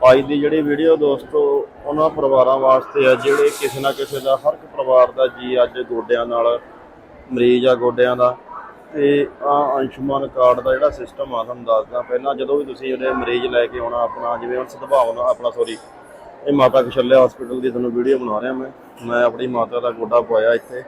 ਅੱਜ ਦੀ ਜਿਹੜੀ ਵੀਡੀਓ ਦੋਸਤੋ, ਉਹਨਾਂ ਪਰਿਵਾਰਾਂ ਵਾਸਤੇ ਆ, ਜਿਹੜੇ ਕਿਸੇ ਨਾ ਕਿਸੇ ਦਾ, ਹਰ ਇੱਕ ਪਰਿਵਾਰ ਦਾ ਜੀ ਅੱਜ ਗੋਡਿਆਂ ਨਾਲ ਮਰੀਜ਼ ਆ, ਗੋਡਿਆਂ ਦਾ। ਤੇ ਆ ਅੰਸ਼ੁਮਾਨ ਕਾਰਡ ਦਾ ਜਿਹੜਾ ਸਿਸਟਮ ਆ, ਤੁਹਾਨੂੰ ਦੱਸਦਾ ਪਹਿਲਾਂ ਜਦੋਂ ਵੀ ਤੁਸੀਂ ਉਹਦੇ ਮਰੀਜ਼ ਲੈ ਕੇ ਆਉਣਾ, ਆਪਣਾ ਜਿਵੇਂ ਹੁਣ ਸਦਭਾਵਨਾ ਆਪਣਾ ਸੋਰੀ ਇਹ ਮਾਤਾ ਕਸ਼ਲਿਆ ਹਸਪੀਟਲ ਦੀ ਤੁਹਾਨੂੰ ਵੀਡੀਓ ਬਣਾ ਰਿਹਾ ਮੈਂ। ਮੈਂ ਆਪਣੀ ਮਾਤਾ ਦਾ ਗੋਡਾ ਪਵਾਇਆ ਇੱਥੇ।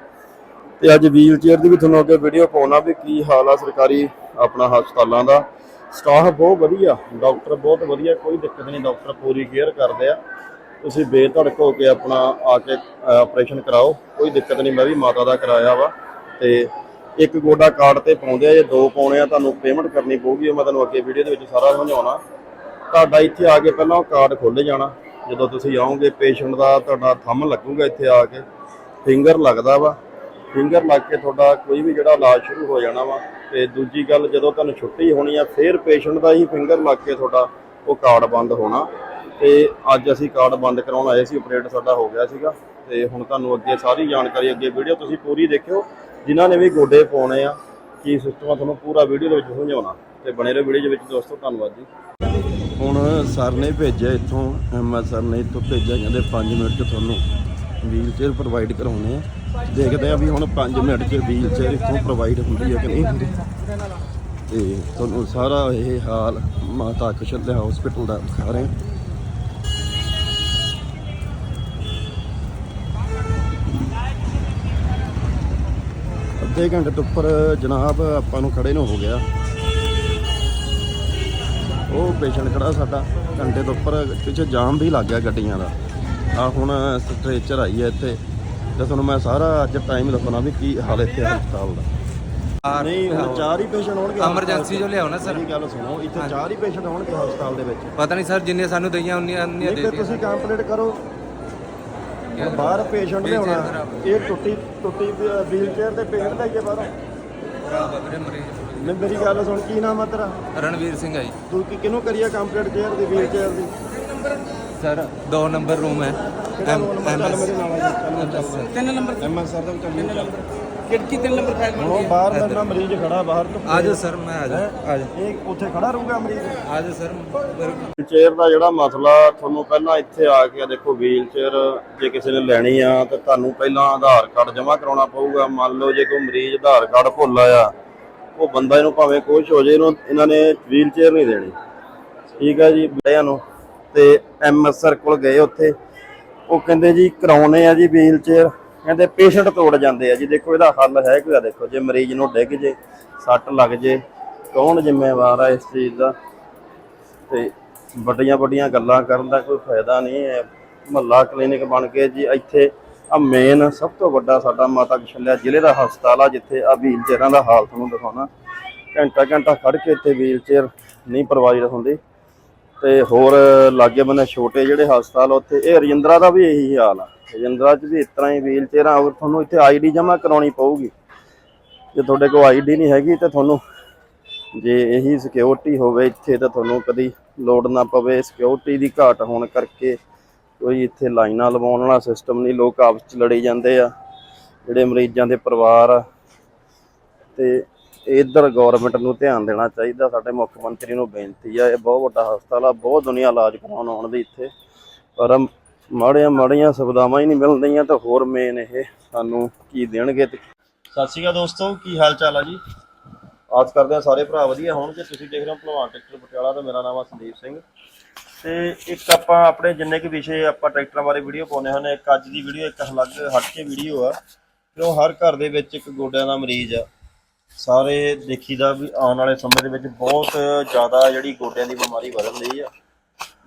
ਤੇ ਅੱਜ ਵੀਲ ਚੇਅਰ ਦੀ ਵੀ ਤੁਹਾਨੂੰ ਅੱਗੇ ਵੀਡੀਓ ਪਾਉਣਾ ਵੀ ਕੀ ਹਾਲ ਆ ਸਰਕਾਰੀ ਆਪਣਾ ਹਸਪਤਾਲਾਂ ਦਾ। ਸਟਾਫ ਬਹੁਤ ਵਧੀਆ, ਡਾਕਟਰ ਬਹੁਤ ਵਧੀਆ, ਕੋਈ ਦਿੱਕਤ ਨਹੀਂ, ਡਾਕਟਰ ਪੂਰੀ ਕੇਅਰ ਕਰਦੇ ਆ। ਤੁਸੀਂ ਬੇਧੜਕ ਹੋ ਕੇ ਆਪਣਾ ਆ ਕੇ ਆਪਰੇਸ਼ਨ ਕਰਾਓ, ਕੋਈ ਦਿੱਕਤ ਨਹੀਂ, ਮੈਂ ਵੀ ਮਾਤਾ ਦਾ ਕਰਾਇਆ ਵਾ ਤੇ ਇੱਕ ਗੋਡਾ ਕਾਰਡ ਤੇ ਪਾਉਂਦੇ ਆ, ਜੇ ਦੋ ਪਾਉਣੇ ਆ, ਤੁਹਾਨੂੰ ਪੇਮੈਂਟ ਕਰਨੀ ਪਊਗੀ, ਉਹ ਮੈਂ ਤੁਹਾਨੂੰ ਅੱਗੇ ਵੀਡੀਓ ਦੇ ਵਿੱਚ ਸਾਰਾ ਸਮਝਾਉਣਾ। ਤੁਹਾਡਾ ਇੱਥੇ ਆ ਕੇ ਪਹਿਲਾਂ ਉਹ ਕਾਰਡ ਖੋਲ੍ਹ ਜਾਣਾ, ਜਦੋਂ ਤੁਸੀਂ ਆਓਗੇ ਪੇਸ਼ੈਂਟ ਦਾ ਤੁਹਾਡਾ ਥੰਮ ਲੱਗੂਗਾ ਇੱਥੇ ਆ ਕੇ ਫਿੰਗਰ ਲੱਗਦਾ ਵਾ। ਫਿੰਗਰ ਲੱਗ ਕੇ ਤੁਹਾਡਾ ਕੋਈ ਵੀ ਜਿਹੜਾ ਇਲਾਜ ਸ਼ੁਰੂ ਹੋ ਜਾਣਾ ਵਾ ਤੇ ਦੂਜੀ ਗੱਲ ਜਦੋਂ ਤੁਹਾਨੂੰ ਛੁੱਟੀ ਹੋਣੀ ਆ, ਫਿਰ ਪੇਸ਼ੈਂਟ ਦਾ ਹੀ ਫਿੰਗਰ ਲੱਗ ਕੇ ਤੁਹਾਡਾ ਉਹ ਕਾਰਡ ਬੰਦ ਹੋਣਾ। ਤੇ ਅੱਜ ਅਸੀਂ ਕਾਰਡ ਬੰਦ ਕਰਾਉਣ ਆਏ ਸੀ ਆਪਰੇਟ ਸਾਡਾ ਹੋ ਗਿਆ ਸੀਗਾ। ਤੇ ਹੁਣ ਤੁਹਾਨੂੰ ਅੱਗੇ ਸਾਰੀ ਜਾਣਕਾਰੀ, ਅੱਗੇ ਵੀਡੀਓ ਤੁਸੀਂ ਪੂਰੀ ਦੇਖਿਓ। ਜਿਨ੍ਹਾਂ ਨੇ ਵੀ ਗੋਡੇ ਪਾਉਣੇ ਆ, ਕੀ ਸਿਸਟਮ ਆ, ਤੁਹਾਨੂੰ ਪੂਰਾ ਵੀਡੀਓ ਦੇ ਵਿੱਚ ਸਮਝਾਉਣਾ। ਤੇ ਬਣੇ ਰਹੋ ਵੀਡੀਓ ਦੇ ਵਿੱਚ ਦੋਸਤੋ, ਧੰਨਵਾਦ ਜੀ। ਹੁਣ ਸਰ ਨੇ ਭੇਜਿਆ ਇੱਥੋਂ ਐਮਐਸ ਸਰ ਨੇ ਇੱਥੋਂ ਭੇਜਿਆ, ਕਹਿੰਦੇ 5 ਮਿੰਟ 'ਚ ਤੁਹਾਨੂੰ ਵੀਲ ਚੇਅਰ ਪ੍ਰੋਵਾਈਡ ਕਰਾਉਣੇ ਆ। ਦੇਖਦੇ ਆ ਵੀ ਹੁਣ 5 ਮਿੰਟ 'ਚ ਵੀਲ ਚੇਅਰ ਇੱਥੋਂ ਪ੍ਰੋਵਾਈਡ ਹੁੰਦੀ ਹੈ ਕਿ ਨਹੀਂ ਹੁੰਦੀ। ਤੇ ਤੁਹਾਨੂੰ ਸਾਰਾ ਇਹ ਹਾਲ ਮਾਤਾ ਕੁਸ਼ਲ ਹਸਪੀਟਲ ਦਾ ਦਿਖਾ ਰਹੇ ਹਾਂ। ਅੱਧੇ ਘੰਟੇ ਤੋਂ ਉੱਪਰ ਜਨਾਬ ਆਪਾਂ ਨੂੰ ਖੜੇ ਨੂੰ ਹੋ ਗਿਆ। ਉਹ ਪੇਸ਼ੈਂਟ ਖੜਾ ਸਾਡਾ, ਘੰਟੇ ਤੋਂ ਉੱਪਰ ਪਿੱਛੇ ਜਾਮ ਵੀ ਲੱਗ ਗਿਆ ਗੱਡੀਆਂ ਦਾ। ਆ ਹੁਣ ਸਟ੍ਰੈਚਰ ਆਈ ਹੈ ਇੱਥੇ। ਤੇ ਤੁਹਾਨੂੰ ਮੈਂ ਸਾਰਾ ਅੱਜ ਟਾਈਮ ਦੱਸਣਾ ਵੀ ਕੀ ਹਾਲ ਇੱਥੇ ਹਸਪਤਾਲ ਦਾ। ਨਹੀਂ ਹੁਣ ਚਾਰ ਹੀ ਪੇਸ਼ੈਂਟ ਹੋਣਗੇ ਐਮਰਜੈਂਸੀ ਜੋ ਲਿਆਓ ਨਾ ਸਰ। ਮੇਰੀ ਗੱਲ ਸੁਣੋ ਇੱਥੇ ਚਾਰ ਹੀ ਪੇਸ਼ੈਂਟ ਹੋਣਗੇ ਹਸਪਤਾਲ ਦੇ ਵਿੱਚ। ਪਤਾ ਨਹੀਂ ਸਰ ਜਿੰਨੇ ਸਾਨੂੰ ਦਈਆਂ ਉਨੀਆਂ ਉਨੀਆਂ ਨਹੀਂ ਦੇ ਤੇ ਤੁਸੀਂ ਕੰਪਲੀਟ ਕਰੋ। ਹੁਣ ਬਾਹਰ ਪੇਸ਼ੈਂਟ ਲਿਆਉਣਾ। ਇਹ ਟੁੱਟੀ ਟੁੱਟੀ ਵੀਲ ਚੇਅਰ ਤੇ ਪੇਸ਼ੈਂਟ ਲੈ ਕੇ ਬਾਹਰੋਂ। ਨਹੀਂ ਮੇਰੀ ਗੱਲ ਸੁਣ ਕੀ ਨਾਮ ਆ ਤੇਰਾ? ਰਣਵੀਰ ਸਿੰਘ ਹੈ ਜੀ। ਤੂੰ ਕੀ ਕਿਹਨੂੰ ਕਰੀਆ ਕੰਪਲੀਟ ਚੇਅਰ ਦੀ ਵੀਲ ਚੇਅਰ ਦੀ? ਸਰ 2 ਨੰਬਰ ਰੂਮ ਹੈ। ਤਿੰਨ ਨੰਬਰ ਐਮ ਐਸ ਸਰ ਦਾ ਚੱਲ ਚੱਲ। ਖਿੜਕੀ ਤਿੰਨ ਨੰਬਰ। ਫਾਈਲ ਬਣ ਉਹ ਬਾਹਰ ਮੇਰੇ ਨਾਲ ਮਰੀਜ਼ ਖੜਾ ਬਾਹਰ ਤੋਂ ਆ ਜਾਓ ਸਰ ਮੈਂ ਆ ਜਾ ਆ ਜਾ ਇਹ ਉੱਥੇ ਖੜਾ ਰਹੂਗਾ ਮਰੀਜ਼? ਆ ਜਾਓ ਸਰ ਮੇਰੇ- ਚੇਅਰ ਦਾ ਜਿਹੜਾ ਮਸਲਾ ਤੁਹਾਨੂੰ ਪਹਿਲਾਂ ਇੱਥੇ ਆ ਕੇ ਦੇਖੋ ਵੀਲ ਚੇਅਰ ਜੇ ਕਿਸੇ ਨੇ ਲੈਣੀ ਆ ਤਾਂ ਤੁਹਾਨੂੰ ਪਹਿਲਾਂ ਆਧਾਰ ਕਾਰਡ ਜਮ੍ਹਾਂ ਕਰਾਉਣਾ ਪਊਗਾ। ਮੰਨ ਲਓ ਜੇ ਕੋਈ ਮਰੀਜ਼ ਆਧਾਰ ਕਾਰਡ ਭੁੱਲ ਆਇਆ ਉਹ ਬੰਦਾ ਇਹਨੂੰ ਭਾਵੇਂ ਕੁਛ ਹੋ ਜੇ ਇਹਨੂੰ ਇਹਨਾਂ ਨੇ ਵੀਲ ਚੇਅਰ ਨਹੀਂ ਦੇਣੀ। ਠੀਕ ਆ ਜੀ ਬੜਿਆਂ ਨੂੰ। ਤੇ ਐਮਐਸ ਸਰ ਕੋਲ ਗਏ ਉੱਥੇ। ਉਹ ਕਹਿੰਦੇ ਜੀ ਕਰਾਉਣੇ ਆ ਜੀ ਵੀਲ ਚੇਅਰ ਕਹਿੰਦੇ ਪੇਸ਼ੈਂਟ ਤੋੜ ਜਾਂਦੇ ਆ ਜੀ। ਦੇਖੋ ਇਹਦਾ ਹੱਲ ਹੈ ਕੋਈ ਆ ਦੇਖੋ। ਜੇ ਮਰੀਜ਼ ਨੂੰ ਡਿੱਗ ਜੇ, ਸੱਟ ਲੱਗ ਜੇ, ਕੌਣ ਜ਼ਿੰਮੇਵਾਰ ਆ ਇਸ ਚੀਜ਼ ਦਾ? ਤੇ ਵੱਡੀਆਂ ਵੱਡੀਆਂ ਗੱਲਾਂ ਕਰਨ ਦਾ ਕੋਈ ਫਾਇਦਾ ਨਹੀਂ ਹੈ। ਮਹੱਲਾ ਕਲੀਨਿਕ ਬਣ ਕੇ ਜੀ ਇੱਥੇ ਆ ਮੇਨ ਸਭ ਤੋਂ ਵੱਡਾ ਸਾਡਾ ਮਾਤਾ ਕਸ਼ਲਿਆ ਜ਼ਿਲ੍ਹੇ ਦਾ ਹਸਪਤਾਲ ਆ, ਜਿੱਥੇ ਆ ਵੀਲ ਚੇਅਰਾਂ ਦਾ ਹਾਲ ਤੁਹਾਨੂੰ ਦਿਖਾਉਣਾ। ਘੰਟਾ ਘੰਟਾ ਖੜ ਕੇ ਇੱਥੇ ਵੀਲ ਚੇਅਰ ਨਹੀਂ ਪ੍ਰੋਵਾਈਡ ਹੁੰਦੀ। ਤੇ ਹੋਰ ਲਾਗੇ ਬੰਨੇ ਛੋਟੇ ਜਿਹੜੇ ਹਸਪਤਾਲ ਉੱਥੇ, ਇਹ ਰਜਿੰਦਰਾ ਦਾ ਵੀ ਇਹੀ ਹਾਲ ਆ। ਰਜਿੰਦਰਾ 'ਚ ਵੀ ਇਸ ਤਰ੍ਹਾਂ ਹੀ ਵੀਲ ਚੇਅਰਾਂ ਹੋਰ ਤੁਹਾਨੂੰ ਇੱਥੇ ਆਈਡੀ ਜਮ੍ਹਾਂ ਕਰਾਉਣੀ ਪਊਗੀ। ਜੇ ਤੁਹਾਡੇ ਕੋਲ ਆਈਡੀ ਨਹੀਂ ਹੈਗੀ ਤੇ ਤੁਹਾਨੂੰ ਜੇ ਇਹੀ ਸਿਕਿਉਰਿਟੀ ਹੋਵੇ ਇੱਥੇ ਤਾਂ ਤੁਹਾਨੂੰ ਕਦੀ ਲੋੜ ਨਾ ਪਵੇ। ਸਿਕਿਉਰਿਟੀ ਦੀ ਘਾਟ ਹੋਣ ਕਰਕੇ ਕੋਈ ਇੱਥੇ ਲਾਈਨਾਂ ਲਵਾਉਣ ਵਾਲਾ ਸਿਸਟਮ ਨਹੀਂ, ਲੋਕ ਆਪਸ ਚ ਲੜੀ ਜਾਂਦੇ ਆ। ਜਿਹੜੇ ਮਰੀਜ਼ਾਂ ਦੇ ਪਰਿਵਾਰ ਆ, ਤੇ ਇਧਰ ਗਵਰਨਮੈਂਟ ਨੂੰ ਧਿਆਨ ਦੇਣਾ ਚਾਹੀਦਾ, ਸਾਡੇ ਮੁੱਖ ਮੰਤਰੀ ਨੂੰ ਬੇਨਤੀ ਆ, ਇਹ ਬਹੁਤ ਵੱਡਾ ਹਸਪਤਾਲ ਆ, ਬਹੁਤ ਦੁਨੀਆ ਇਲਾਜ ਕਰਾਉਣ ਆਉਂਦੀ ਇੱਥੇ। ਪਰ ਮਾੜੀਆਂ ਮਾੜੀਆਂ ਸੁਵਿਧਾਵਾਂ ਹੀ ਨਹੀਂ ਮਿਲਦੀਆਂ ਤਾਂ ਹੋਰ ਮੇਨ ਇਹ ਸਾਨੂੰ ਕੀ ਦੇਣਗੇ ਤੇ ਸਤਿ ਸ਼੍ਰੀ ਅਕਾਲ ਦੋਸਤੋ, ਕੀ ਹਾਲ ਚਾਲ ਆ ਜੀ? ਆਸ ਕਰਦੇ ਆ ਸਾਰੇ ਭਰਾ ਵਧੀਆ ਹੋਣਗੇ ਤੁਸੀਂ ਦੇਖ ਰਹੇ ਹੋ ਭਲਵਾਨ ਟਰੈਕਟਰ ਪਟਿਆਲਾ ਤੇ ਮੇਰਾ ਨਾਮ ਆ ਸੰਦੀਪ ਸਿੰਘ। ਤੇ ਇੱਕ ਆਪਾਂ ਆਪਣੇ ਜਿੰਨੇ ਕੁ ਵਿਸ਼ੇ ਆਪਾਂ ਟਰੈਕਟਰਾਂ ਬਾਰੇ ਵੀਡੀਓ ਪਾਉਂਦੇ ਹਨ ਇੱਕ ਅੱਜ ਦੀ ਵੀਡੀਓ ਇੱਕ ਅਲੱਗ ਹਟ ਕੇ ਵੀਡੀਓ ਆ। ਕਿਉਂ ਹਰ ਘਰ ਦੇ ਵਿੱਚ ਇੱਕ ਗੋਡਿਆਂ ਦਾ ਮਰੀਜ਼ ਆ। ਸਾਰੇ ਦੇਖੀਦਾ ਵੀ ਆਉਣ ਵਾਲੇ ਸਮੇਂ ਦੇ ਵਿੱਚ ਬਹੁਤ ਜ਼ਿਆਦਾ ਜਿਹੜੀ ਗੋਡਿਆਂ ਦੀ ਬਿਮਾਰੀ ਵਧਣ ਲਈ ਆ।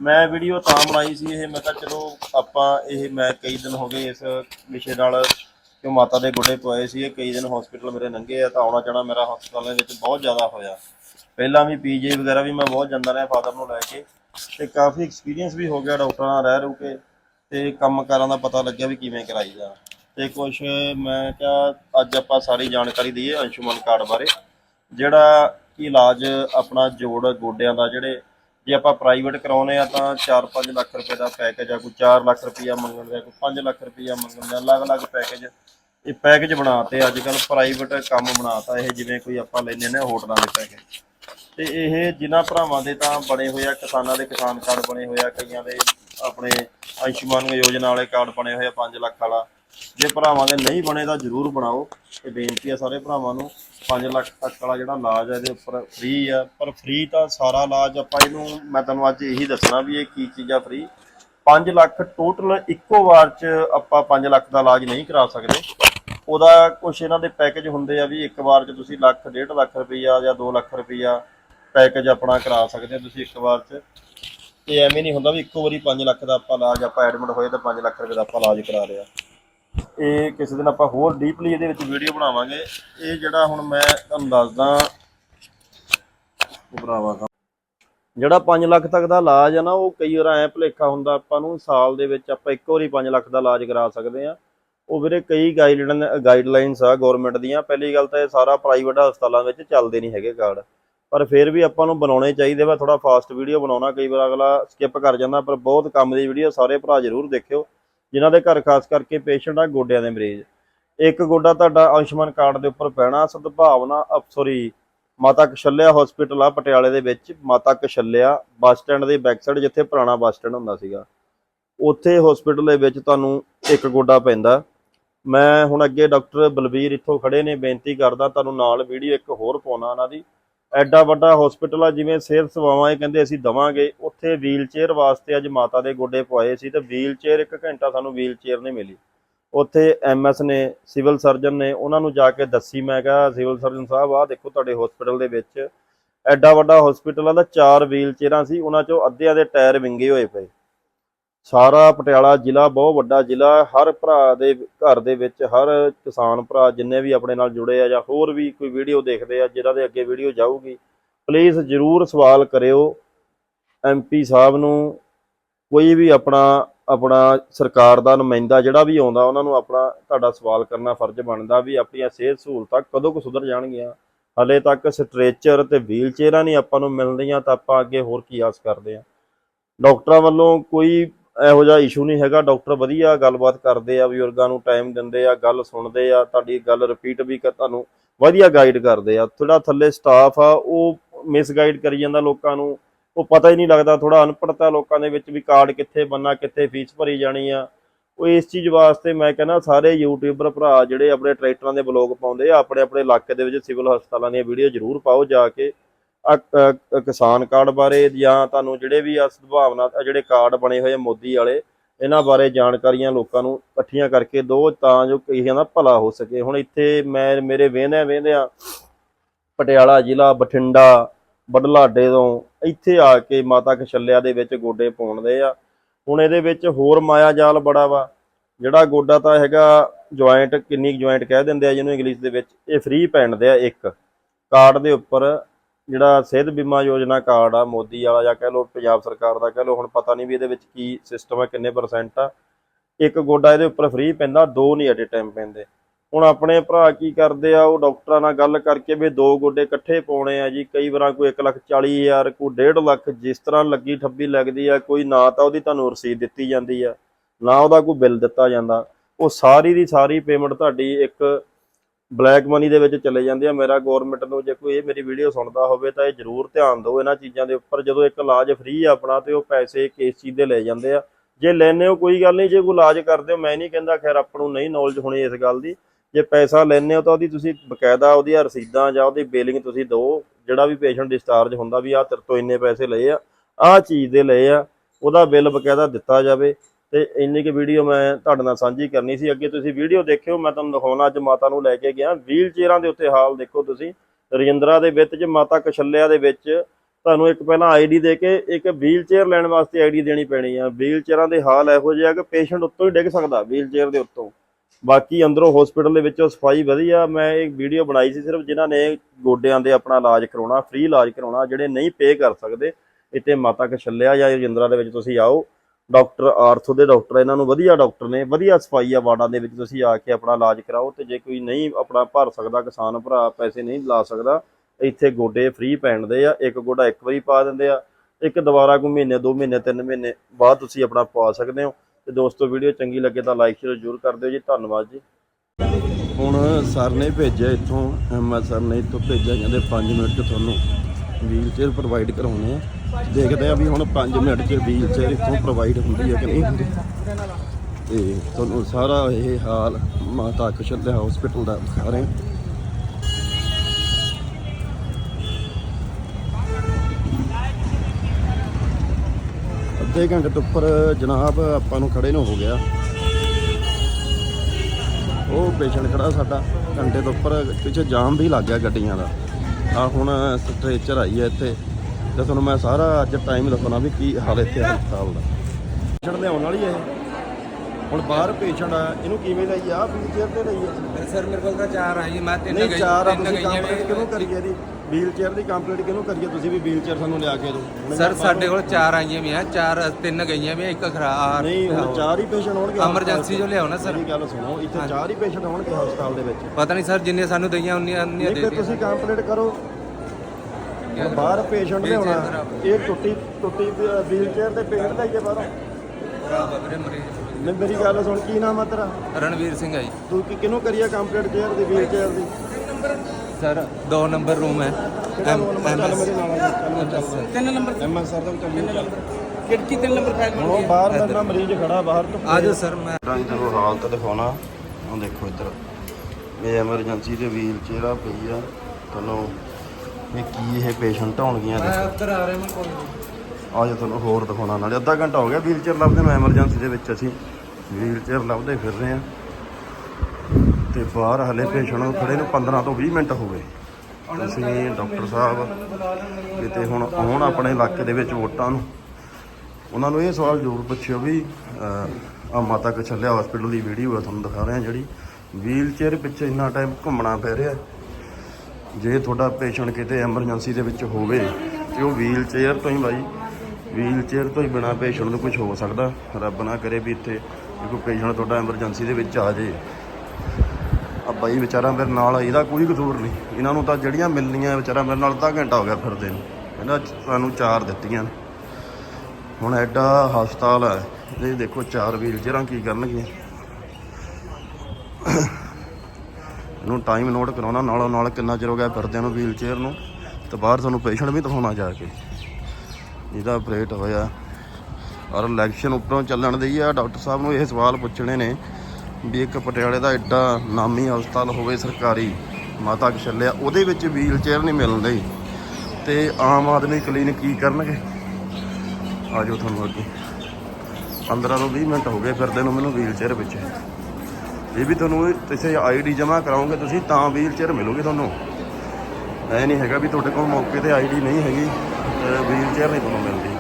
ਮੈਂ ਵੀਡੀਓ ਤਾਂ ਬਣਾਈ ਸੀ, ਇਹ ਮੈਂ ਕਿਹਾ ਚਲੋ ਆਪਾਂ ਇਹ ਮੈਂ ਕਈ ਦਿਨ ਹੋ ਗਏ ਇਸ ਵਿਸ਼ੇ ਨਾਲ ਕਿ ਮਾਤਾ ਦੇ ਗੋਡੇ ਪਵਾਏ ਸੀ ਇਹ ਕਈ ਦਿਨ ਹਸਪੀਟਲ ਮੇਰੇ ਲੰਘੇ ਆ ਤਾਂ ਆਉਣਾ ਜਾਣਾ ਮੇਰਾ ਹਸਪਤਾਲਾਂ ਦੇ ਵਿੱਚ ਬਹੁਤ ਜ਼ਿਆਦਾ ਹੋਇਆ। ਪਹਿਲਾਂ ਵੀ ਪੀਜੀ ਵਗੈਰਾ ਵੀ ਮੈਂ ਬਹੁਤ ਜਾਂਦਾ ਰਿਹਾ ਫਾਦਰ ਨੂੰ ਲੈ ਕੇ ਤੇ ਕਾਫੀ ਐਕਸਪੀਰੀਅੰਸ ਵੀ ਹੋ ਗਿਆ, ਡਾਕਟਰਾਂ ਨਾਲ ਰਹਿ ਰੂ ਕੇ ਤੇ ਕੰਮਕਾਰਾਂ ਦਾ ਪਤਾ ਲੱਗਿਆ ਵੀ ਕਿਵੇਂ ਕਰਾਈਦਾ। ਤੇ ਕੁਝ ਮੈਂ ਕਿਹਾ ਅੱਜ ਆਪਾਂ ਸਾਰੀ ਜਾਣਕਾਰੀ ਦਈਏ ਅੰਸ਼ੁਮਨ ਕਾਰਡ ਬਾਰੇ, ਜਿਹੜਾ ਕਿ ਇਲਾਜ ਆਪਣਾ ਜੋੜ ਗੋਡਿਆਂ ਦਾ ਜਿਹੜੇ ਜੇ ਆਪਾਂ ਪ੍ਰਾਈਵੇਟ ਕਰਾਉਨੇ ਆ ਤਾਂ 4-5 ਲੱਖ ਰੁਪਏ ਦਾ ਪੈਕੇਜ ਆ, ਕੋਈ 4 ਲੱਖ ਰੁਪਈਆ ਮੰਗਣ ਦਾ, ਕੋਈ 5 ਲੱਖ ਰੁਪਈਆ ਮੰਗਣ ਦਾ ਅਲੱਗ-ਅਲੱਗ ਪੈਕੇਜ ਇਹ ਪੈਕੇਜ ਬਣਾਤੇ ਅੱਜ ਕੱਲ ਪ੍ਰਾਈਵੇਟ ਕੰਮ ਬਣਾਤਾ, ਇਹ ਜਿਵੇਂ ਕੋਈ ਆਪਾਂ ਲੈਂਦੇ ਨੇ ਹੋਟਲਾਂ ਦੇ ਪੈਕੇਜ ਤੇ ਇਹ ਜਿਨ੍ਹਾਂ ਭਰਾਵਾਂ ਦੇ ਤਾਂ ਬਣੇ ਹੋਏ ਆ, ਕਿਸਾਨਾਂ ਦੇ ਕਿਸਾਨ ਕਾਰਡ ਬਣੇ ਹੋਏ ਆ, ਕਈਆਂ ਦੇ ਆਪਣੇ ਆਯੁਸ਼ਮਾਨ ਯੋਜਨਾ ਵਾਲੇ ਕਾਰਡ ਬਣੇ ਹੋਏ ਆ 5 ਲੱਖ ਵਾਲਾ। ਜੇ ਭਰਾਵਾਂ ਦੇ ਨਹੀਂ ਬਣੇ ਤਾਂ ਜ਼ਰੂਰ ਬਣਾਓ। ਇਹ ਬੇਨਤੀ ਆ ਸਾਰੇ ਭਰਾਵਾਂ ਨੂੰ। 5 ਲੱਖ ਤੱਕ ਵਾਲਾ ਜਿਹੜਾ ਇਲਾਜ ਹੈ ਇਹਦੇ ਉੱਪਰ ਫ੍ਰੀ ਆ। ਪਰ ਫ੍ਰੀ ਤਾਂ ਸਾਰਾ ਇਲਾਜ ਆਪਾਂ ਇਹਨੂੰ, ਮੈਂ ਤੁਹਾਨੂੰ ਅੱਜ ਇਹੀ ਦੱਸਣਾ ਵੀ ਇਹ ਕੀ ਚੀਜ਼ ਆ ਫ੍ਰੀ 5 ਲੱਖ ਟੋਟਲ ਇੱਕੋ ਵਾਰ ਚ ਆਪਾਂ 5 ਲੱਖ ਦਾ ਇਲਾਜ ਨਹੀਂ ਕਰਾ ਸਕਦੇ। ਉਹਦਾ ਕੁਝ ਇਹਨਾਂ ਦੇ ਪੈਕੇਜ ਹੁੰਦੇ ਆ ਵੀ ਇੱਕ ਵਾਰ ਚ ਤੁਸੀਂ ਲੱਖ, ਡੇਢ ਲੱਖ ਰੁਪਈਆ ਜਾਂ 2 ਲੱਖ ਰੁਪਈਆ ਪੈਕੇਜ ਆਪਣਾ ਕਰਾ ਸਕਦੇ ਹੋ ਤੁਸੀਂ ਇੱਕ ਵਾਰ ਚ। ਤੇ ਐਵੇਂ ਨਹੀਂ ਹੁੰਦਾ ਵੀ ਇੱਕੋ ਵਾਰੀ 5 ਲੱਖ ਦਾ ਆਪਾਂ ਇਲਾਜ, ਆਪਾਂ ਐਡਮਿਟ ਹੋਏ ਤਾਂ 5 ਲੱਖ ਰੁਪਏ ਦਾ ਆਪਾਂ ਇਲਾਜ ਕਰਾ ਲਿਆ ਇਹ ਕਿਸੇ ਦਿਨ ਆਪਾਂ ਹੋਰ ਡੀਪਲੀ ਇਹਦੇ ਵਿੱਚ ਵੀਡੀਓ ਬਣਾਵਾਂਗੇ। ਇਹ ਜਿਹੜਾ ਹੁਣ ਮੈਂ ਤੁਹਾਨੂੰ ਦੱਸਦਾ, ਉਹ ਜਿਹੜਾ 5 ਲੱਖ ਤੱਕ ਦਾ ਇਲਾਜ ਹੈ ਨਾ, ਉਹ ਕਈ ਵਾਰ ਐ ਭੁਲੇਖਾ ਹੁੰਦਾ ਆਪਾਂ ਨੂੰ, ਸਾਲ ਦੇ ਵਿੱਚ ਆਪਾਂ ਇੱਕੋ ਵਾਰੀ 5 ਲੱਖ ਦਾ ਇਲਾਜ ਕਰਾ ਸਕਦੇ ਆ। ਉਹ ਵੀਰੇ ਕਈ ਗਾਈਡਲਾਈਨ ਗਾਈਡਲਾਈਨਸ ਆ ਗਵਰਨਮੈਂਟ ਦੀਆਂ। ਪਹਿਲੀ ਗੱਲ ਤਾਂ ਇਹ ਸਾਰਾ ਪ੍ਰਾਈਵੇਟ ਹਸਪਤਾਲਾਂ ਵਿੱਚ ਚੱਲਦੇ ਨਹੀਂ ਹੈਗੇ ਕਾਰਡ ਪਰ ਫਿਰ ਵੀ ਆਪਾਂ ਨੂੰ ਬਣਾਉਣੇ ਚਾਹੀਦੇ ਵਾ ਥੋੜਾ ਫਾਸਟ ਵੀਡੀਓ ਬਣਾਉਣਾ। ਕਈ ਵਾਰ ਅਗਲਾ ਸਕਿਪ ਕਰ ਜਾਂਦਾ, ਪਰ ਬਹੁਤ ਕੰਮ ਦੀ ਵੀਡੀਓ ਸਾਰੇ ਭਰਾ ਜ਼ਰੂਰ ਦੇਖਿਓ। ਜਿਨ੍ਹਾਂ ਦੇ ਘਰ ਖਾਸ ਕਰਕੇ ਪੇਸ਼ੈਂਟ ਆ ਗੋਡਿਆਂ ਦੇ ਮਰੀਜ਼। ਇੱਕ ਗੋਡਾ ਤੁਹਾਡਾ ਆਯੁਸ਼ਮਾਨ ਕਾਰਡ ਦੇ ਉੱਪਰ ਪੈਣਾ, ਸਦਭਾਵਨਾ ਅਫਸੋਰੀ ਮਾਤਾ ਕਸ਼ਲਿਆ ਹਸਪੀਟਲ ਆ ਪਟਿਆਲੇ ਦੇ ਵਿੱਚ। ਮਾਤਾ ਕਸ਼ਲਿਆ ਬੱਸ ਸਟੈਂਡ ਦੇ ਬੈਕ ਸਾਈਡ ਜਿੱਥੇ ਪੁਰਾਣਾ ਬੱਸ ਸਟੈਂਡ ਹੁੰਦਾ ਸੀਗਾ। ਉੱਥੇ ਹਸਪੀਟਲ ਦੇ ਵਿੱਚ ਤੁਹਾਨੂੰ ਇੱਕ ਗੋਡਾ ਪੈਂਦਾ। ਮੈਂ ਹੁਣ ਅੱਗੇ ਡਾਕਟਰ ਬਲਬੀਰ ਇੱਥੋਂ ਖੜੇ ਨੇ, ਬੇਨਤੀ ਕਰਦਾ ਤੁਹਾਨੂੰ ਨਾਲ ਵੀਡੀਓ ਇੱਕ ਹੋਰ ਪਾਉਣਾ ਉਹਨਾਂ ਦੀ। ਐਡਾ ਵੱਡਾ ਹਸਪੀਟਲ ਆ, ਜਿਵੇਂ ਸਿਹਤ ਸੇਵਾਵਾਂ ਇਹ ਕਹਿੰਦੇ ਅਸੀਂ ਦਵਾਂਗੇ, ਉੱਥੇ ਵੀਲ ਚੇਅਰ ਵਾਸਤੇ ਅੱਜ ਮਾਤਾ ਦੇ ਗੋਡੇ ਪਵਾਏ ਸੀ ਤੇ ਵੀਲ ਚੇਅਰ ਇੱਕ ਘੰਟਾ ਸਾਨੂੰ ਵੀਲ ਚੇਅਰ ਨਹੀਂ ਮਿਲੀ। ਉੱਥੇ ਐਮਐਸ ਨੇ ਸਿਵਲ ਸਰਜਨ ਨੇ, ਉਹਨਾਂ ਨੂੰ ਜਾ ਕੇ ਦੱਸੀ, ਮੈਂ ਕਿਹਾ ਸਿਵਲ ਸਰਜਨ ਸਾਹਿਬ, ਆਹ ਦੇਖੋ ਤੁਹਾਡੇ ਹਸਪੀਟਲ ਦੇ ਵਿੱਚ ਐਡਾ ਵੱਡਾ ਹਸਪੀਟਲ ਆ ਦਾ ਚਾਰ ਵੀਲ ਚੇਅਰਾਂ ਸੀ, ਉਹਨਾਂ ਚੋਂ ਅੱਧਿਆਂ ਦੇ ਟਾਇਰ ਵਿੰਗੇ ਹੋਏ ਪਏ। ਸਾਰਾ ਪਟਿਆਲਾ ਜ਼ਿਲ੍ਹਾ, ਬਹੁਤ ਵੱਡਾ ਜ਼ਿਲ੍ਹਾ, ਹਰ ਭਰਾ ਦੇ ਘਰ ਦੇ ਵਿੱਚ, ਹਰ ਕਿਸਾਨ ਭਰਾ ਜਿੰਨੇ ਵੀ ਆਪਣੇ ਨਾਲ ਜੁੜੇ ਆ ਜਾਂ ਹੋਰ ਵੀ ਕੋਈ ਵੀਡੀਓ ਦੇਖਦੇ ਆ, ਜਿਹਨਾਂ ਦੇ ਅੱਗੇ ਵੀਡੀਓ ਜਾਊਗੀ ਪਲੀਜ਼ ਜਰੂਰ ਸਵਾਲ ਕਰਿਓ। ਐਮਪੀ ਸਾਹਿਬ ਨੂੰ ਕੋਈ ਵੀ ਆਪਣਾ ਆਪਣਾ ਸਰਕਾਰ ਦਾ ਨੁਮਾਇੰਦਾ ਜਿਹੜਾ ਵੀ ਆਉਂਦਾ, ਉਹਨਾਂ ਨੂੰ ਆਪਣਾ ਤੁਹਾਡਾ ਸਵਾਲ ਕਰਨਾ ਫਰਜ਼ ਬਣਦਾ ਵੀ ਆਪਣੀਆਂ ਸਿਹਤ ਸਹੂਲਤਾਂ ਕਦੋਂ ਕੁ ਸੁਧਰ ਜਾਣਗੀਆਂ। ਹਲੇ ਤੱਕ ਸਟ੍ਰੈਚਰ ਤੇ ਵੀਲ ਚੇਅਰਾਂ ਨਹੀਂ ਆਪਾਂ ਨੂੰ ਮਿਲਦੀਆਂ ਤਾਂ ਆਪਾਂ ਅੱਗੇ ਹੋਰ ਕੀ ਆਸ ਕਰਦੇ ਆ। ਡਾਕਟਰਾਂ ਵੱਲੋਂ ਕੋਈ ਇਹੋ ਜਿਹਾ ਇਸ਼ੂ ਨਹੀਂ ਹੈਗਾ। ਡਾਕਟਰ ਵਧੀਆ ਗੱਲਬਾਤ ਕਰਦੇ ਆ, ਬਜ਼ੁਰਗਾਂ ਨੂੰ ਟਾਈਮ ਦਿੰਦੇ ਆ, ਗੱਲ ਸੁਣਦੇ ਆ, ਤੁਹਾਡੀ ਗੱਲ ਰਿਪੀਟ ਵੀ ਕਰ ਤੁਹਾਨੂੰ ਵਧੀਆ ਗਾਈਡ ਕਰਦੇ ਆ। ਥੋੜਾ ਥੱਲੇ ਸਟਾਫ ਆ, ਉਹ ਮਿਸਗਾਈਡ ਕਰੀ ਜਾਂਦਾ ਲੋਕਾਂ ਨੂੰ। ਉਹ ਪਤਾ ਹੀ ਨਹੀਂ ਲੱਗਦਾ ਥੋੜਾ ਅਨਪੜਤਾ ਲੋਕਾਂ ਦੇ ਵਿੱਚ ਵੀ ਕਾਰਡ ਕਿੱਥੇ ਬੰਨਾ ਕਿੱਥੇ ਫੀਸ ਭਰੀ ਜਾਣੀ ਆ। ਉਹ ਇਸ ਚੀਜ਼ ਵਾਸਤੇ ਮੈਂ ਕਹਿੰਦਾ, ਸਾਰੇ ਯੂਟਿਊਬਰ ਭਰਾ ਜਿਹੜੇ ਆਪਣੇ ਟਰੈਕਟਰਾਂ ਦੇ ਬਲੌਗ ਪਾਉਂਦੇ ਆ ਆਪਣੇ ਆਪਣੇ ਇਲਾਕੇ ਦੇ ਵਿੱਚ ਸਿਵਲ ਹਸਪਤਾਲਾਂ ਦੀਆਂ ਵੀਡੀਓ ਜ਼ਰੂਰ ਪਾਓ ਜਾ ਕੇ। ਕਿਸਾਨ ਕਾਰਡ ਬਾਰੇ ਜਾਂ ਤੁਹਾਨੂੰ ਜਿਹੜੇ ਵੀ ਆ ਸਦਭਾਵਨਾ ਜਿਹੜੇ ਕਾਰਡ ਬਣੇ ਹੋਏ ਆ ਮੋਦੀ ਵਾਲੇ, ਇਹਨਾਂ ਬਾਰੇ ਜਾਣਕਾਰੀਆਂ ਲੋਕਾਂ ਨੂੰ ਇਕੱਠੀਆਂ ਕਰਕੇ ਦਿਓ ਤਾਂ ਜੋ ਕਈਆਂ ਦਾ ਭਲਾ ਹੋ ਸਕੇ। ਹੁਣ ਇੱਥੇ ਮੈਂ, ਮੇਰੇ ਵੇਹਦੇ ਵੇਹਦਿਆਂ ਪਟਿਆਲਾ ਜ਼ਿਲ੍ਹਾ ਬਠਿੰਡਾ ਬਡਲਾਡੇ ਤੋਂ ਇੱਥੇ ਆ ਕੇ ਮਾਤਾ ਕਸ਼ਲਿਆ ਦੇ ਵਿੱਚ ਗੋਡੇ ਪਾਉਣਦੇ ਆ। ਹੁਣ ਇਹਦੇ ਵਿੱਚ ਹੋਰ ਮਾਇਆ ਜਾਲ ਬੜਾ ਵਾ। ਜਿਹੜਾ ਗੋਡਾ ਤਾਂ ਹੈਗਾ ਜੁਆਇੰਟ ਕਿੰਨੀ ਜੁਆਇੰਟ ਕਹਿ ਦਿੰਦੇ ਆ ਜਿਹਨੂੰ ਇੰਗਲਿਸ਼ ਦੇ ਵਿੱਚ, ਇਹ ਫ੍ਰੀ ਪੈਣਦੇ ਆ ਇੱਕ। ਕਾਰਡ ਦੇ ਉੱਪਰ ਜਿਹੜਾ ਸਿਹਤ ਬੀਮਾ ਯੋਜਨਾ ਕਾਰਡ ਆ, ਮੋਦੀ ਵਾਲਾ ਜਾਂ ਕਹਿ ਲਓ ਪੰਜਾਬ ਸਰਕਾਰ ਦਾ, ਕਹਿ ਲਓ ਹੁਣ ਪਤਾ ਨਹੀਂ ਵੀ ਇਹਦੇ ਵਿੱਚ ਕੀ ਸਿਸਟਮ ਆ, ਕਿੰਨੇ ਪਰਸੈਂਟ ਆ। ਇੱਕ ਗੋਡਾ ਇਹਦੇ ਉੱਪਰ ਫ੍ਰੀ ਪੈਂਦਾ, ਦੋ ਨਹੀਂ ਐਟ ਟਾਈਮ ਪੈਂਦੇ। ਹੁਣ ਆਪਣੇ ਭਰਾ ਕੀ ਕਰਦੇ ਆ, ਉਹ ਡਾਕਟਰਾਂ ਨਾਲ ਗੱਲ ਕਰਕੇ ਵੀ ਦੋ ਗੋਡੇ ਇਕੱਠੇ ਪਾਉਣੇ ਆ ਜੀ, ਕਈ ਵਾਰਾਂ ਕੋਈ 1 ਲੱਖ 40 ਹਜ਼ਾਰ, ਕੋਈ 1.5 ਲੱਖ, ਜਿਸ ਤਰ੍ਹਾਂ ਲੱਗੀ ਠੱਬੀ ਲੱਗਦੀ ਆ, ਕੋਈ ਨਾ ਤਾਂ ਉਹਦੀ ਤੁਹਾਨੂੰ ਰਸੀਦ ਦਿੱਤੀ ਜਾਂਦੀ ਆ, ਨਾ ਉਹਦਾ ਕੋਈ ਬਿੱਲ ਦਿੱਤਾ ਜਾਂਦਾ। ਉਹ ਸਾਰੀ ਦੀ ਸਾਰੀ ਪੇਮੈਂਟ ਤੁਹਾਡੀ ਇੱਕ ਬਲੈਕ ਮਨੀ ਦੇ ਵਿੱਚ ਚਲੇ ਜਾਂਦੇ ਆ। ਮੇਰਾ ਗਵਰਨਮੈਂਟ ਨੂੰ ਜੇ ਕੋਈ ਇਹ ਮੇਰੀ ਵੀਡੀਓ ਸੁਣਦਾ ਹੋਵੇ ਤਾਂ ਇਹ ਜ਼ਰੂਰ ਧਿਆਨ ਦਿਓ ਇਹਨਾਂ ਚੀਜ਼ਾਂ ਦੇ ਉੱਪਰ। ਜਦੋਂ ਇੱਕ ਇਲਾਜ ਫ੍ਰੀ ਆ ਆਪਣਾ ਤੇ ਉਹ ਪੈਸੇ ਕਿਸ ਚੀਜ਼ ਦੇ ਲੈ ਜਾਂਦੇ ਆ। ਜੇ ਲੈਨੇ ਹੋ ਕੋਈ ਗੱਲ ਨਹੀਂ, ਜੇ ਕੋਈ ਇਲਾਜ ਕਰਦੇ ਹੋ, ਮੈਂ ਨਹੀਂ ਕਹਿੰਦਾ ਖੈਰ ਆਪਾਂ ਨੂੰ ਨਹੀਂ ਨੌਲੇਜ ਹੋਣੀ ਇਸ ਗੱਲ ਦੀ। ਜੇ ਪੈਸਾ ਲੈਨੇ ਹੋ ਤਾਂ ਉਹਦੀ ਤੁਸੀਂ ਬਕਾਇਦਾ ਉਹਦੀਆਂ ਰਸੀਦਾਂ ਜਾਂ ਉਹਦੀ ਬਿਲਿੰਗ ਤੁਸੀਂ ਦਿਓ। ਜਿਹੜਾ ਵੀ ਪੇਸ਼ੈਂਟ ਡਿਸਚਾਰਜ ਹੁੰਦਾ ਵੀ ਆਹ ਤੇਰੇ ਤੋਂ ਇੰਨੇ ਪੈਸੇ ਲਏ ਆ, ਆਹ ਚੀਜ਼ ਦੇ ਲਏ ਆ, ਉਹਦਾ ਬਿੱਲ ਬਕਾਇਦਾ ਦਿੱਤਾ ਜਾਵੇ। ਤੇ ਇੰਨੀ ਕਿ ਵੀਡੀਓ ਮੈਂ ਤੁਹਾਡੇ ਨਾਲ ਸਾਂਝੀ ਕਰਨੀ ਸੀ। ਅੱਗੇ ਤੁਸੀਂ ਵੀਡੀਓ ਦੇਖਿਓ, ਮੈਂ ਤੁਹਾਨੂੰ ਦਿਖਾਉਣਾ, ਅੱਜ ਮਾਤਾ ਨੂੰ ਲੈ ਕੇ ਗਿਆ। ਵੀਲ ਚੇਅਰਾਂ ਦੇ ਉੱਤੇ ਹਾਲ ਦੇਖੋ ਤੁਸੀਂ। ਰਜਿੰਦਰਾ ਦੇ ਵਿੱਚ ਜੇ ਮਾਤਾ ਕਸ਼ੱਲਿਆ ਦੇ ਵਿੱਚ। ਤੁਹਾਨੂੰ ਇੱਕ ਪਹਿਲਾਂ ਆਈਡੀ ਦੇ ਕੇ ਇੱਕ ਵੀਲ ਚੇਅਰ ਲੈਣ ਵਾਸਤੇ ਆਈਡੀ ਦੇਣੀ ਪੈਣੀ ਆ। ਵੀਲ ਚੇਅਰਾਂ ਦੇ ਹਾਲ ਇਹੋ ਜਿਹੇ ਆ ਕਿ ਪੇਸ਼ੈਂਟ ਉੱਤੋਂ ਹੀ ਡਿੱਗ ਸਕਦਾ ਵੀਲ ਚੇਅਰ ਦੇ ਉੱਤੋਂ। ਬਾਕੀ ਅੰਦਰੋਂ ਹਸਪੀਟਲ ਦੇ ਵਿੱਚੋਂ ਸਫ਼ਾਈ ਵਧੀਆ। ਮੈਂ ਇੱਕ ਵੀਡੀਓ ਬਣਾਈ ਸੀ ਸਿਰਫ ਜਿਨ੍ਹਾਂ ਨੇ ਗੋਡਿਆਂ ਦੇ ਆਪਣਾ ਇਲਾਜ ਕਰਾਉਣਾ ਫ੍ਰੀ ਇਲਾਜ ਕਰਾਉਣਾ, ਜਿਹੜੇ ਨਹੀਂ ਪੇ ਕਰ ਸਕਦੇ, ਇੱਥੇ ਮਾਤਾ ਕਸ਼ੱਲਿਆ ਜਾਂ ਰਜਿੰਦਰਾ ਦੇ ਵਿੱਚ ਤੁਸੀਂ ਆਓ। ਡਾਕਟਰ ਆਰਥੋ ਦੇ ਡਾਕਟਰ ਇਹਨਾਂ ਨੂੰ ਵਧੀਆ ਡਾਕਟਰ ਨੇ, ਵਧੀਆ ਸਫ਼ਾਈ ਆ ਵਾਰਡਾਂ ਦੇ ਵਿੱਚ, ਤੁਸੀਂ ਆ ਕੇ ਆਪਣਾ ਇਲਾਜ ਕਰਾਓ ਤੇ ਜੇ ਕੋਈ ਨਹੀਂ ਆਪਣਾ ਭਰ ਸਕਦਾ, ਕਿਸਾਨ ਭਰਾ ਪੈਸੇ ਨਹੀਂ ਲਾ ਸਕਦਾ, ਇੱਥੇ ਗੋਡੇ ਫ੍ਰੀ ਪੈਣਦੇ ਆ, ਇੱਕ ਗੋਡਾ ਇੱਕ ਵਾਰੀ ਪਾ ਦਿੰਦੇ ਆ, ਇੱਕ ਦੁਬਾਰਾ ਕੋਈ ਮਹੀਨੇ, ਦੋ ਮਹੀਨੇ, ਤਿੰਨ ਮਹੀਨੇ ਬਾਅਦ ਤੁਸੀਂ ਆਪਣਾ ਪਾ ਸਕਦੇ ਹੋ ਤੇ ਦੋਸਤੋ ਵੀਡੀਓ ਚੰਗੀ ਲੱਗੇ ਤਾਂ ਲਾਈਕ ਸ਼ੇਅਰ ਜ਼ਰੂਰ ਕਰ ਦਿਓ ਜੀ, ਧੰਨਵਾਦ ਜੀ। ਹੁਣ ਸਰ ਨੇ ਭੇਜਿਆ ਇੱਥੋਂ ਐਮਐਸ ਸਰ ਨੇ ਇੱਥੋਂ ਭੇਜਿਆ, ਕਹਿੰਦੇ 5 ਮਿੰਟ ਤੁਹਾਨੂੰ ਵੀਲ ਚੇਅਰ ਪ੍ਰੋਵਾਈਡ ਕਰਾਉਣੇ ਆ। ਦੇਖਦੇ ਆ ਵੀ ਹੁਣ 5 ਮਿੰਟ 'ਚ ਵੀਲ ਚੇਅਰ ਇੱਥੋਂ ਪ੍ਰੋਵਾਈਡ ਹੁੰਦੀ ਹੈ ਕਿ ਨਹੀਂ ਹੁੰਦੀ। ਤੇ ਤੁਹਾਨੂੰ ਸਾਰਾ ਇਹ ਹਾਲ ਮਾਤਾ ਕੁਸ਼ਲਿਆ ਹਸਪੀਟਲ ਦਾ ਦਿਖਾ ਰਹੇ ਹਾਂ। ਅੱਧੇ ਘੰਟੇ ਤੋਂ ਉੱਪਰ ਜਨਾਬ ਆਪਾਂ ਨੂੰ ਖੜੇ ਨੂੰ ਹੋ ਗਿਆ। ਉਹ ਪੇਸ਼ੈਂਟ ਖੜਾ ਸਾਡਾ। ਘੰਟੇ ਤੋਂ ਉੱਪਰ ਪਿੱਛੇ ਜਾਮ ਵੀ ਲੱਗ ਗਿਆ ਗੱਡੀਆਂ ਦਾ। ਆ ਹੁਣ ਸਟ੍ਰੈਚਰ ਆਈ ਹੈ ਇੱਥੇ। ਤੇ ਤੁਹਾਨੂੰ ਮੈਂ ਸਾਰਾ ਅੱਜ ਟਾਈਮ ਦੱਸਣਾ ਵੀ ਕੀ ਹਾਲ ਇੱਥੇ ਹਸਪਤਾਲ ਦਾ। ਪੇਸ਼ੈਂਟ ਲਿਆਉਣ ਵਾਲੀ ਹੈ ਹੁਣ ਬਾਹਰ ਪੇਸ਼ੈਂਟ ਆ ਇਹਨੂੰ ਕਿਵੇਂ ਲਈ ਆ? ਵੀਲ ਚੇਅਰ ਤੇ ਲਈ ਆ? ਸਰ ਮੇਰੇ ਕੋਲ ਤਾਂ ਚਾਰ ਆਈ ਮੈਂ ਤਿੰਨ ਨਹੀਂ ਗਈ ਚਾਰ ਆ ਤੁਸੀਂ ਕੰਪਲੀਟ ਕਿਹਨੂੰ ਕਰੀਏ ਦੀ ਵੀਲ ਚੇਅਰ ਦੀ ਕੰਪਲੀਟ ਕਿਹਨੂੰ ਕਰੀਏ? ਤੁਸੀਂ ਵੀ ਵੀਲ ਚੇਅਰ ਸਾਨੂੰ ਲਿਆ ਕੇ ਦਿਓ। ਸਰ ਸਾਡੇ ਕੋਲ ਚਾਰ ਆਈਆਂ ਵੀ ਆ ਚਾਰ ਤਿੰਨ ਗਈਆਂ ਵੀ ਆ, ਇੱਕ ਖਰਾਬ ਨਹੀਂ ਹੁਣ ਚਾਰ ਹੀ ਪੇਸ਼ੈਂਟ ਹੋਣਗੇ ਐਮਰਜੈਂਸੀ ਜੋ ਲਿਆਓ ਨਾ ਸਰ ਮੇਰੀ ਗੱਲ ਸੁਣੋ ਇੱਥੇ ਚਾਰ ਹੀ ਪੇਸ਼ੈਂਟ ਹੋਣਗੇ ਹਸਪਤਾਲ ਦੇ ਵਿੱਚ। ਪਤਾ ਨਹੀਂ ਸਰ ਜਿੰਨੇ ਸਾਨੂੰ ਦਈਆਂ ਉਨੀਆਂ ਨਹੀਂ ਦੇ ਫਿਰ ਤੁਸੀਂ ਕੰਪਲੀਟ ਕਰੋ। ਬਾਹਰ ਪੇਸ਼ੈਂਟ ਲਿਆਉਣਾ। ਇਹ ਟੁੱਟੀ ਟੁੱਟੀ ਵੀਲ ਚੇਅਰ ਤੇ ਪੇਸ਼ੈਂਟ ਦਾ ਹੀ ਭਰਾਵਾ ਵੀਰੇ ਮਰੀਜ਼ ਮੈਂ ਮੇਰੀ ਗੱਲ ਸੁਣ ਕੀ ਨਾਮ ਆ ਤੇਰਾ? ਰਣਵੀਰ ਸਿੰਘ ਹੈ ਜੀ। ਤੂੰ ਕਿ ਕਿਹਨੂੰ ਕਰੀਆ ਕੰਪਲੀਟ ਚੇਅਰ ਦੀ ਵੀਲ ਚੇਅਰ ਦੀ? ਸਰ 2 ਨੰਬਰ ਰੂਮ ਹੈ। ਕਿਹੜਾ ਰੋਲ ਨੰਬਰ? ਚੱਲ ਮੇਰੇ ਨਾਲ ਆ ਜੀ, ਚੱਲ ਮੈਂ ਤਿੰਨ ਨੰਬਰ ਚੱਲ ਐਮਐਸ ਸਰ ਦਾ ਵੀ ਚੱਲ ਤਿੰਨ ਨੰਬਰ। ਕਿੜਕੀ ਤਿੰਨ ਨੰਬਰ ਫਾਇਲ ਹੁਣ ਉਹ ਬਾਹਰ ਦਾ ਨਾ ਮਰੀਜ਼ ਖੜਾ ਬਾਹਰ ਤੋਂ ਆ ਜਾਓ ਸਰ ਮੈਂ ਤਾਂ ਜੀ ਤੁਹਾਨੂੰ ਹਾਲਤ ਦਿਖਾਉਣਾ। ਹੁਣ ਦੇਖੋ ਇੱਧਰ। ਇਹ ਐਮਰਜੈਂਸੀ ਦੇ ਵੀਲ ਚੇਅਰਾ ਪਈ ਆ। ਤੁਹਾਨੂੰ ਇਹ ਕੀ ਇਹ ਪੇਸ਼ੈਂਟ ਹੋਣਗੀਆਂ ਦੱਸੋ ਉੱਧਰ ਆ ਰਿਹਾ ਮੈਂ ਕੋਲ ਆ ਜਾ ਤੁਹਾਨੂੰ ਹੋਰ ਦਿਖਾਉਣਾ ਨਾਲੇ ਅੱਧਾ ਘੰਟਾ ਹੋ ਗਿਆ, ਵੀਲ ਚੇਅਰ ਲੱਭਦੇ ਨੂੰ ਐਮਰਜੈਂਸੀ ਦੇ ਵਿੱਚ ਅਸੀਂ ਵੀਲ ਚੇਅਰ ਲੱਭਦੇ ਫਿਰ ਰਹੇ ਆ ਤੇ ਬਾਹਰ ਹਲੇ ਪੇਸ਼ੈਂਟ ਨੂੰ ਖੜੇ ਨੂੰ 15 ਤੋਂ 20 ਮਿੰਟ ਹੋ ਗਏ। ਅਸੀਂ ਡਾਕਟਰ ਸਾਹਿਬ ਕਿਤੇ ਹੁਣ ਆਉਣ ਆਪਣੇ ਇਲਾਕੇ ਦੇ ਵਿੱਚ ਵੋਟਾਂ ਨੂੰ। ਉਹਨਾਂ ਨੂੰ ਇਹ ਸਵਾਲ ਜ਼ਰੂਰ ਪੁੱਛਿਓ ਵੀ ਆ ਮਾਤਾ ਕਛਲਿਆ ਹਸਪੀਟਲ ਦੀ ਵੀਡੀਓ ਆ, ਤੁਹਾਨੂੰ ਦਿਖਾ ਰਹੇ ਆ ਜਿਹੜੀ। ਵੀਲ ਚੇਅਰ ਪਿੱਛੇ ਇੰਨਾ ਟਾਈਮ ਘੁੰਮਣਾ ਪੈ ਰਿਹਾ। ਜੇ ਤੁਹਾਡਾ ਪੇਸ਼ੈਂਟ ਕਿਤੇ ਐਮਰਜੈਂਸੀ ਦੇ ਵਿੱਚ ਹੋਵੇ, ਤੇ ਉਹ ਵੀਲ ਚੇਅਰ ਤੋਂ ਹੀ ਬਾਈ ਵੀਲ ਚੇਅਰ ਤੋਂ ਹੀ ਬਿਨਾ ਪੇਸ਼ੈਂਟ ਨੂੰ ਕੁਝ ਹੋ ਸਕਦਾ। ਰੱਬ ਨਾ ਕਰੇ ਵੀ ਇੱਥੇ ਜੇ ਕੋਈ ਪੇਸ਼ੈਂਟ ਤੁਹਾਡਾ ਐਮਰਜੈਂਸੀ ਦੇ ਵਿੱਚ ਆ ਜੇ। ਆ ਬਾਈ ਵਿਚਾਰਾ ਮੇਰੇ ਨਾਲ ਇਹਦਾ ਕੋਈ ਕਸੂਰ ਨਹੀਂ। ਇਹਨਾਂ ਨੂੰ ਤਾਂ ਜਿਹੜੀਆਂ ਮਿਲਣੀਆਂ ਵਿਚਾਰਾ ਮੇਰੇ ਨਾਲ ਅੱਧਾ ਘੰਟਾ ਹੋ ਗਿਆ ਫਿਰਦੇ ਨੂੰ। ਇਹਨਾਂ ਸਾਨੂੰ ਚਾਰ ਦਿੱਤੀਆਂ ਨੇ। ਹੁਣ ਐਡਾ ਹਸਪਤਾਲ ਹੈ ਇਹ ਦੇਖੋ ਚਾਰ ਵੀਲ ਚੇਅਰਾਂ ਕੀ ਕਰਨਗੀਆਂ। ਇਹਨੂੰ ਟਾਈਮ ਨੋਟ ਕਰਾਉਣਾ, ਨਾਲੋਂ ਨਾਲ ਕਿੰਨਾ ਚਿਰ ਹੋ ਗਿਆ ਫਿਰਦਿਆਂ ਨੂੰ ਵੀਲ ਚੇਅਰ ਨੂੰ। ਤੇ ਬਾਹਰ ਤੁਹਾਨੂੰ ਪੇਸ਼ੈਂਟ ਵੀ ਦਿਖਾਉਣਾ ਜਾ ਕੇ। ਜਿਹਦਾ ਆਪਰੇਟ ਹੋਇਆ। ਔਰ ਇਲੈਕਸ਼ਨ ਉੱਪਰੋਂ ਚੱਲਣ ਦੀ ਆ, ਡਾਕਟਰ ਸਾਹਿਬ ਨੂੰ ਇਹ ਸਵਾਲ ਪੁੱਛਣੇ ਨੇ ਵੀ ਇੱਕ ਪਟਿਆਲੇ ਦਾ ਐਡਾ ਨਾਮੀ ਹਸਪਤਾਲ ਹੋਵੇ ਸਰਕਾਰੀ, ਮਾਤਾ ਕਸ਼ਲਿਆ ਉਹਦੇ ਵਿੱਚ ਵੀਲ ਚੇਅਰ ਨਹੀਂ ਮਿਲਣ ਲਈ ਤੇ ਆਮ ਆਦਮੀ ਕਲੀਨਿਕ ਕੀ ਕਰਨਗੇ? ਆ ਜਾਓ ਤੁਹਾਨੂੰ ਅੱਗੇ। 15 ਤੋਂ 20 ਮਿੰਟ ਹੋ ਗਏ ਫਿਰਦੇ ਨੂੰ ਮੈਨੂੰ ਵੀਲ ਚੇਅਰ ਵਿੱਚ ਇਹ ਵੀ ਤੁਹਾਨੂੰ ਕਿਸੇ ਆਈਡੀ ਜਮ੍ਹਾਂ ਕਰਾਉਂਗੇ ਤੁਸੀਂ, ਤਾਂ ਵੀਲ ਚੇਅਰ ਮਿਲੂਗੀ ਤੁਹਾਨੂੰ। ਐ ਨਹੀਂ ਹੈਗਾ ਵੀ ਤੁਹਾਡੇ ਕੋਲ ਮੌਕੇ ਤੇ ਆਈਡੀ ਨਹੀਂ ਹੈਗੀ। ਵੀਲ ਚੇਅਰ ਨਹੀਂ ਤੁਹਾਨੂੰ ਮਿਲਦੀ